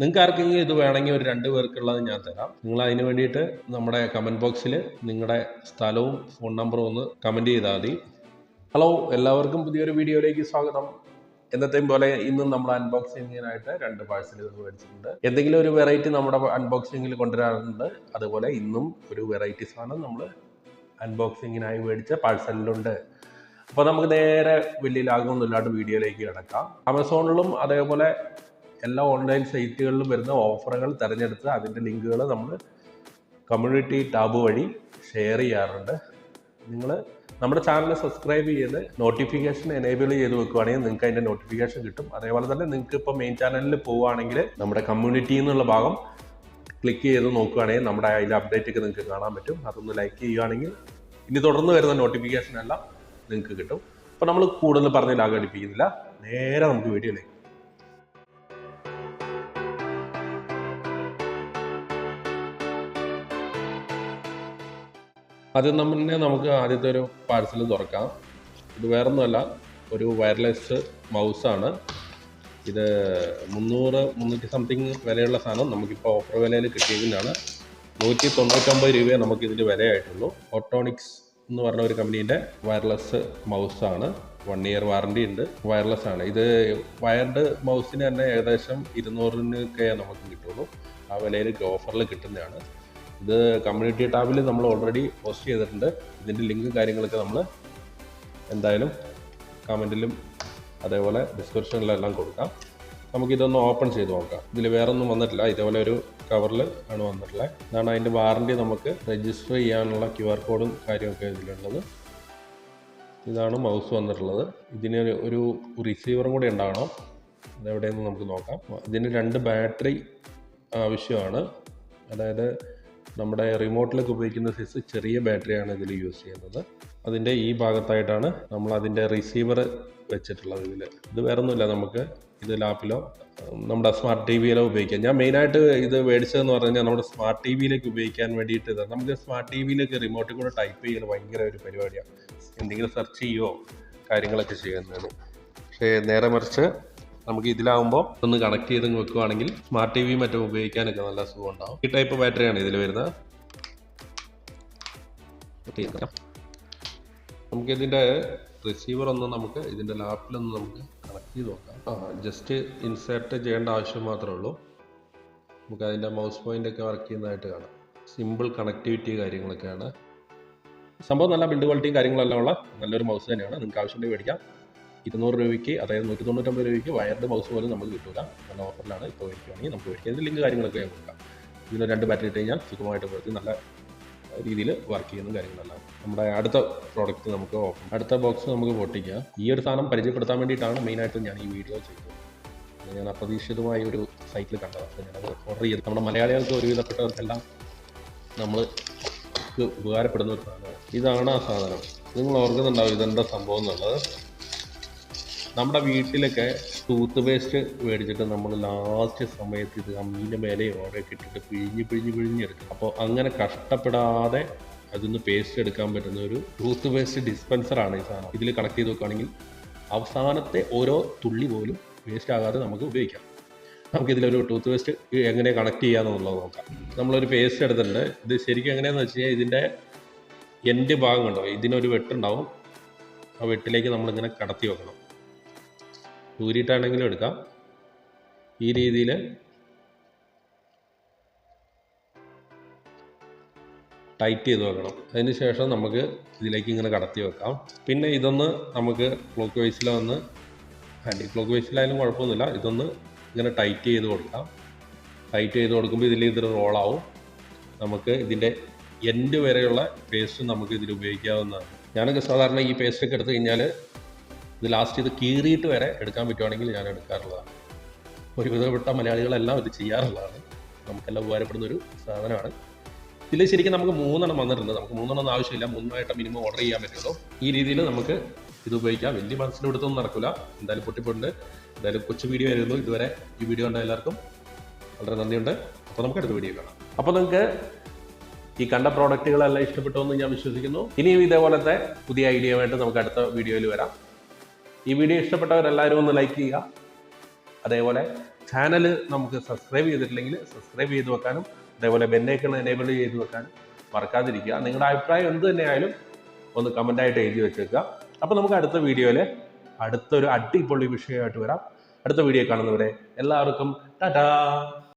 നിങ്ങൾക്ക് ആർക്കെങ്കിലും ഇത് വേണമെങ്കിൽ ഒരു രണ്ട് പേർക്കുള്ളത് ഞാൻ തരാം. നിങ്ങൾ അതിന് വേണ്ടിയിട്ട് നമ്മുടെ കമന്റ് ബോക്സിൽ നിങ്ങളുടെ സ്ഥലവും ഫോൺ നമ്പറും ഒന്ന് കമന്റ് ചെയ്താൽ മതി. ഹലോ എല്ലാവർക്കും പുതിയൊരു വീഡിയോയിലേക്ക് സ്വാഗതം. എന്നത്തെയും പോലെ ഇന്നും നമ്മൾ അൺബോക്സിങ്ങിനായിട്ട് രണ്ട് പാഴ്സലുകൾ മേടിച്ചിട്ടുണ്ട്. എന്തെങ്കിലും ഒരു വെറൈറ്റി നമ്മുടെ അൺബോക്സിങ്ങിൽ കൊണ്ടുവരാറുണ്ട്. അതുപോലെ ഇന്നും ഒരു വെറൈറ്റി സാധനം നമ്മൾ അൺബോക്സിങ്ങിനായി മേടിച്ച പാഴ്സലിലുണ്ട് അപ്പോൾ നമുക്ക് നേരെ വലിയ ലാഗമൊന്നുമില്ലാണ്ട് വീഡിയോയിലേക്ക് കിടക്കാം. ആമസോണിലും അതേപോലെ എല്ലാ ഓൺലൈൻ സൈറ്റുകളിലും വരുന്ന ഓഫറുകൾ തിരഞ്ഞെടുത്ത് അതിന്റെ ലിങ്കുകൾ നമ്മൾ കമ്മ്യൂണിറ്റി ടാബ് വഴി ഷെയർ ചെയ്യാറുണ്ട്. നിങ്ങൾ നമ്മുടെ ചാനൽ സബ്സ്ക്രൈബ് ചെയ്ത് നോട്ടിഫിക്കേഷൻ എനേബിൾ ചെയ്ത് വെക്കുകയാണെങ്കിൽ നിങ്ങൾക്ക് അതിന്റെ നോട്ടിഫിക്കേഷൻ കിട്ടും. അതേപോലെ തന്നെ നിങ്ങൾക്ക് ഇപ്പോൾ മെയിൻ ചാനലിൽ പോവുകയാണെങ്കിൽ നമ്മുടെ കമ്മ്യൂണിറ്റി എന്നുള്ള ഭാഗം ക്ലിക്ക് ചെയ്ത് നോക്കുകയാണെങ്കിൽ നമ്മുടെ അതിന്റെ അപ്ഡേറ്റ് ഒക്കെ നിങ്ങൾക്ക് കാണാൻ പറ്റും. അതൊന്ന് ലൈക്ക് ചെയ്യുകയാണെങ്കിൽ ഇനി തുടർന്ന് വരുന്ന നോട്ടിഫിക്കേഷൻ എല്ലാം നിങ്ങൾക്ക് കിട്ടും. അപ്പോൾ നമ്മൾ കൂടുതൽ പറഞ്ഞ് ലാഗടിപ്പിക്കുന്നില്ല നേരെ നമുക്ക് വീഡിയോയിലേക്ക് ആദ്യം തന്നെ നമുക്ക് ആദ്യത്തെ ഒരു പാർസൽ തുറക്കാം. ഇത് വേറൊന്നുമല്ല ഒരു വയർലെസ് മൗസാണ് ഇത് മുന്നൂറ് മുന്നൂറ്റി സംതിങ് വിലയുള്ള സാധനം നമുക്കിപ്പോൾ ഓഫർ വിലയിൽ കിട്ടിയതിനാണ്. നൂറ്റി തൊണ്ണൂറ്റൊമ്പത് രൂപയെ നമുക്കിതിന്റെ വിലയായിട്ടുള്ളൂ. ഓട്ടോണിക്സ് എന്ന് പറഞ്ഞ ഒരു കമ്പനീന്റെ വയർലെസ് മൗസാണ് വൺ ഇയർ വാറണ്ടി ഉണ്ട്. വയർലെസ് ആണ്. ഇത് വയർഡ് മൗസിന് തന്നെ ഏകദേശം ഇരുന്നൂറിനൊക്കെ നമുക്ക് കിട്ടുള്ളൂ. ആ വിലയിൽ ഓഫറിൽ കിട്ടുന്നതാണ്. ഇത് കമ്മ്യൂണിറ്റി ടാബിൽ നമ്മൾ ഓൾറെഡി പോസ്റ്റ് ചെയ്തിട്ടുണ്ട്. ഇതിന്റെ ലിങ്ക് കാര്യങ്ങളൊക്കെ നമ്മൾ എന്തായാലും കമന്റിലും അതേപോലെ ഡിസ്ക്രിപ്ഷനിലെല്ലാം കൊടുക്കാം. നമുക്കിതൊന്ന് ഓപ്പൺ ചെയ്ത് നോക്കാം. ഇതിൽ വേറെ ഒന്നും വന്നിട്ടില്ല. ഇതേപോലെ ഒരു കവറിൽ ആണ് വന്നിട്ടുള്ളത് ഇതാണ് അതിന്റെ വാറണ്ടി നമുക്ക് രജിസ്റ്റർ ചെയ്യാനുള്ള ക്യു ആർ കോഡും കാര്യമൊക്കെ ഇതിലുള്ളത്. ഇതാണ് മൗസ് വന്നിട്ടുള്ളത്. ഇതിന് ഒരു റിസീവറും കൂടി ഉണ്ടാകണം അതെവിടെയെന്ന് നമുക്ക് നോക്കാം. ഇതിന് രണ്ട് ബാറ്ററി ആവശ്യമാണ്. അതായത് നമ്മുടെ റിമോട്ടിലൊക്കെ ഉപയോഗിക്കുന്ന സൈസ് ചെറിയ ബാറ്ററിയാണ് ഇതിൽ യൂസ് ചെയ്യുന്നത്. അതിന്റെ ഈ ഭാഗത്തായിട്ടാണ് നമ്മൾ അതിന്റെ റിസീവർ വെച്ചിട്ടുള്ളത് ഇതിൽ ഇത് വേറെ ഒന്നുമില്ല നമുക്ക്. ഇത് ലാപ്പിലോ നമ്മുടെ സ്മാർട്ട് ടി വിയിലോ ഉപയോഗിക്കാം. ഞാൻ മെയിനായിട്ട് ഇത് മേടിച്ചതെന്ന് പറഞ്ഞു കഴിഞ്ഞാൽ നമ്മുടെ സ്മാർട്ട് ടി വിയിലേക്ക് ഉപയോഗിക്കാൻ വേണ്ടിയിട്ട് ഇത്. നമുക്ക് സ്മാർട്ട് ടി വിയിലേക്ക് റിമോട്ടിൽ കൂടെ ടൈപ്പ് ചെയ്യൽ ഭയങ്കര ഒരു പരിപാടിയാണ് എന്തെങ്കിലും സെർച്ച് ചെയ്യുമോ കാര്യങ്ങളൊക്കെ ചെയ്യുന്നതിന് പക്ഷേ നേരെ മറിച്ച് നമുക്ക് ഇതിലാവുമ്പോൾ ഒന്ന് കണക്ട് ചെയ്ത് വെക്കുവാണെങ്കിൽ സ്മാർട്ട് ടി വി മറ്റും ഉപയോഗിക്കാനൊക്കെ നല്ല സുഖം ഉണ്ടാവും ഈ ടൈപ്പ് ബാറ്ററിയാണ് ഇതിൽ വരുന്നത്. നമുക്ക് ഇതിന്റെ റിസീവർ ഒന്ന് നമുക്ക് ഇതിന്റെ ലാപ്പിലൊന്ന് നമുക്ക് കണക്ട് ചെയ്ത് നോക്കാം. ജസ്റ്റ് ഇൻസേർട്ട് ചെയ്യേണ്ട ആവശ്യം മാത്രമേ ഉള്ളൂ. നമുക്ക് അതിന്റെ മൗസ് പോയിന്റ് ഒക്കെ വർക്ക് ചെയ്യുന്നതായിട്ട് കാണാം. സിമ്പിൾ കണക്ടിവിറ്റി കാര്യങ്ങളൊക്കെയാണ്. സംഭവം നല്ല ബിൽഡ് ക്വാളിറ്റിയും കാര്യങ്ങളെല്ലാം ഉള്ള നല്ലൊരു മൗസ് തന്നെയാണ്. നിങ്ങൾക്ക് ആവശ്യമുണ്ടെങ്കിൽ മേടിക്കാം. ഇരുന്നൂറ് രൂപയ്ക്ക് അതായത് നൂറ്റി തൊണ്ണൂറ്റൊമ്പത് രൂപയ്ക്ക് വയർഡ് മൗസ് പോലും നമുക്ക് കിട്ടില്ല നല്ല ഓഫറിലാണ് ഇപ്പോൾ മേടിക്കുകയാണെങ്കിൽ നമുക്ക് മേടിക്കാം ഇതിന്റെ ലിങ്ക് കാര്യങ്ങളൊക്കെ ഞാൻ കൊടുക്കാം. ഇതിന് രണ്ട് ബാറ്ററി ഇട്ട് കഴിഞ്ഞാൽ സുഖമായിട്ട് പ്രവർത്തി നല്ല രീതിയിൽ വർക്ക് ചെയ്യുന്ന കാര്യങ്ങളെല്ലാം നമ്മുടെ അടുത്ത പ്രോഡക്റ്റ് നമുക്ക് ഓപ്പൺ അടുത്ത ബോക്സ് നമുക്ക് പൊട്ടിക്കാം. ഈ ഒരു സാധനം പരിചയപ്പെടുത്താൻ വേണ്ടിയിട്ടാണ് മെയിനായിട്ട് ഞാൻ ഈ വീഡിയോ ചെയ്തത്. ഞാൻ അപ്രതീക്ഷിതമായ ഒരു സൈറ്റിൽ കണ്ടത് അപ്പോൾ ഞാനത് ഓർഡർ ചെയ്ത് നമ്മുടെ മലയാളികൾക്ക് ഒരുവിധപ്പെട്ടവർക്കെല്ലാം നമ്മൾ ഉപകാരപ്പെടുന്ന ഒരു സാധനമാണ്. ഇതാണ് ആ സാധനം. നിങ്ങൾ ഓർക്കുന്നുണ്ടാവും ഇതെന്താ സംഭവം എന്നുള്ളത്. നമ്മുടെ വീട്ടിലൊക്കെ ടൂത്ത് പേസ്റ്റ് മേടിച്ചിട്ട് നമ്മൾ ലാസ്റ്റ് സമയത്ത് ഇത് അമ്മീന്റെ മേലെ ഓരോ ഇട്ടിട്ട് പിഴിഞ്ഞ് പിഴിഞ്ഞ് പിഴിഞ്ഞെടുക്കും അപ്പോൾ അങ്ങനെ കഷ്ടപ്പെടാതെ അതിന്ന് പേസ്റ്റ് എടുക്കാൻ പറ്റുന്ന ഒരു ടൂത്ത് പേസ്റ്റ് ഡിസ്പെൻസറാണ് ഈ സാധനം. ഇതിൽ കണക്ട് ചെയ്ത് നോക്കുകയാണെങ്കിൽ അവസാനത്തെ ഓരോ തുള്ളി പോലും വേസ്റ്റ് ആകാതെ നമുക്ക് ഉപയോഗിക്കാം. നമുക്കിതിലൊരു ടൂത്ത് പേസ്റ്റ് എങ്ങനെ കണക്ട് ചെയ്യാമെന്നുള്ളത് നോക്കാം. നമ്മളൊരു പേസ്റ്റ് എടുത്തിട്ടുണ്ട്. ഇത് ശരിക്കും എങ്ങനെയാണെന്ന് വെച്ച് കഴിഞ്ഞാൽ ഇതിന്റെ എന്റെ ഭാഗം കണ്ടോ? ഇതിനൊരു വെട്ടുണ്ടാവും. ആ വെട്ടിലേക്ക് നമ്മളിങ്ങനെ കടത്തി വെക്കണം. ഊരിയിട്ടാണെങ്കിലും എടുക്കാം. ഈ രീതിയിൽ ടൈറ്റ് ചെയ്ത് വെക്കണം. അതിന് ശേഷം നമുക്ക് ഇതിലേക്ക് ഇങ്ങനെ കടത്തി വെക്കാം. പിന്നെ ഇതൊന്ന് നമുക്ക് ക്ലോക്ക് വൈസിൽ വന്ന് ആന്റി ക്ലോക്ക് വൈസിലായാലും കുഴപ്പമൊന്നുമില്ല. ഇതൊന്ന് ഇങ്ങനെ ടൈറ്റ് ചെയ്ത് കൊടുക്കാം. ടൈറ്റ് ചെയ്ത് കൊടുക്കുമ്പോൾ ഇതിൽ ഇത് റോളാവും നമുക്ക് ഇതിന്റെ എൻഡ് വരെയുള്ള പേസ്റ്റ് നമുക്ക് ഇതിൽ ഉപയോഗിക്കാവുന്നതാണ്. ഞാനൊക്കെ സാധാരണ ഈ പേസ്റ്റൊക്കെ എടുത്തു കഴിഞ്ഞാൽ ഇത് ലാസ്റ്റ് ഇത് കീറിയിട്ട് വരെ എടുക്കാൻ പറ്റുവാണെങ്കിൽ ഞാൻ എടുക്കാറുള്ളതാണ്. ഒരുവിധപ്പെട്ട മലയാളികളെല്ലാം ഇത് ചെയ്യാറുള്ളതാണ്. നമുക്കെല്ലാം ഉപകാരപ്പെടുന്ന ഒരു സാധനമാണ്. ഇതിൽ ശരിക്കും നമുക്ക് മൂന്നെണ്ണം വന്നിട്ടുണ്ട്. നമുക്ക് മൂന്നെണ്ണം ആവശ്യമില്ല. മൂന്നായിട്ട് മിനിമം ഓർഡർ ചെയ്യാൻ പറ്റുള്ളൂ. ഈ രീതിയിൽ നമുക്ക് ഇത് ഉപയോഗിക്കാം. വലിയ മനസ്സിലെടുത്തൊന്നും നടക്കില്ല എന്തായാലും പൊട്ടിപ്പോണ്ട് എന്തായാലും കൊച്ചു വീഡിയോ ആയിരുന്നു. ഇതുവരെ ഈ വീഡിയോ കണ്ട എല്ലാവർക്കും വളരെ നന്ദിയുണ്ട്. അപ്പോൾ നമുക്ക് അടുത്ത വീഡിയോ കാണാം. അപ്പോൾ നിങ്ങൾക്ക് ഈ കണ്ട പ്രോഡക്റ്റുകളെല്ലാം ഇഷ്ടപ്പെട്ടു എന്ന് ഞാൻ വിശ്വസിക്കുന്നു. ഇനിയും ഇതേപോലത്തെ പുതിയ ഐഡിയ വേണ്ടി നമുക്ക് അടുത്ത വീഡിയോയിൽ വരാം. ഈ വീഡിയോ ഇഷ്ടപ്പെട്ടവരെല്ലാവരും ഒന്ന് ലൈക്ക് ചെയ്യുക. അതേപോലെ ചാനൽ നമുക്ക് സബ്സ്ക്രൈബ് ചെയ്തിട്ടില്ലെങ്കിൽ സബ്സ്ക്രൈബ് ചെയ്ത് വെക്കാനും അതേപോലെ ബെന്നേക്കൺ എനേബിൾ ചെയ്ത് വെക്കാനും മറക്കാതിരിക്കുക. നിങ്ങളുടെ അഭിപ്രായം എന്ത് തന്നെയായാലും ഒന്ന് കമന്റായിട്ട് എഴുതി വെച്ചേക്കുക. അപ്പോൾ നമുക്ക് അടുത്ത വീഡിയോയിൽ അടുത്തൊരു അടിപൊളി വിഷയമായിട്ട് വരാം. അടുത്ത വീഡിയോ കാണുന്നവരെ എല്ലാവർക്കും ടാറ്റാ!